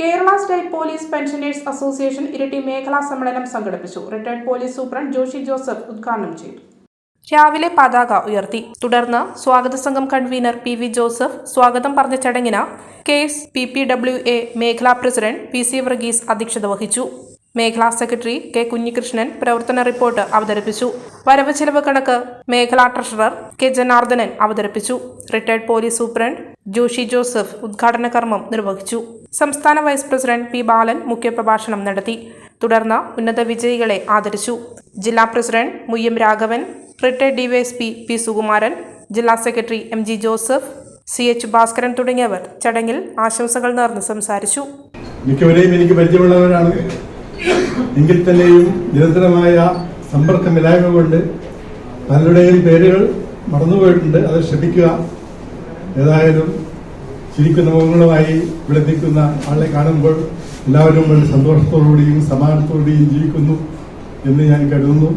Kerala state police pensioners association Iritty മേഖലാ സമ്മേളനം സംഘടിപ്പിച്ചു. Retired police superintendent Joshi Joseph ഉദ്ഘാടനം ചെയ്തു. രാവിലെ പതാക ഉയർത്തി. തുടർന്ന് സ്വാഗത സംഘം കൺവീനർ പി വി ജോസഫ് സ്വാഗതം പറഞ്ഞ ചടങ്ങിന് K S P P W A മേഖലാ പ്രസിഡന്റ് പി സി വർഗീസ് അധ്യക്ഷത വഹിച്ചു. മേഖലാ സെക്രട്ടറി കെ കുഞ്ഞികൃഷ്ണൻ പ്രവർത്തന റിപ്പോർട്ട് അവതരിപ്പിച്ചു. വരവ് ചെലവ് കണക്ക് മേഖലാ ട്രഷറർ കെ ജനാർദ്ദനൻ അവതരിപ്പിച്ചു. Retired police superintendent Joshi Joseph ഉദ്ഘാടന കർമ്മം നിർവഹിച്ചു. സംസ്ഥാന വൈസ് പ്രസിഡന്റ് പി ബാലൻ മുഖ്യപ്രഭാഷണം നടത്തി. തുടർന്ന് ഉന്നത വിജയികളെ ആദരിച്ചു. ജില്ലാ president Muyyam Raghavan retired DYSP P Sukumaran ജില്ലാ secretary M G Joseph C H Bhaskaran തുടങ്ങിയവർ ചടങ്ങിൽ ആശംസകൾ നേർന്ന് സംസാരിച്ചു. മിക്കവരെയും എനിക്ക് പരിചയമുള്ളവരാണ്. എങ്കിൽ തന്നെയും നിരന്തരമായ സമ്പർക്കമില്ലായ്മ കൊണ്ട് പലരുടെയും പേരുകൾ മറന്നുപോയിട്ടുണ്ട്. അത് ക്ഷമിക്കുക ഏതായാലും ചിരിക്കുന്ന മുഖങ്ങളുമായി വിളപ്പിക്കുന്ന ആളെ കാണുമ്പോൾ എല്ലാവരും വളരെ സന്തോഷത്തോടുകൂടിയും സമാധാനത്തോടുകൂടിയും ജീവിക്കുന്നു എന്ന് ഞാൻ കരുതുന്നു.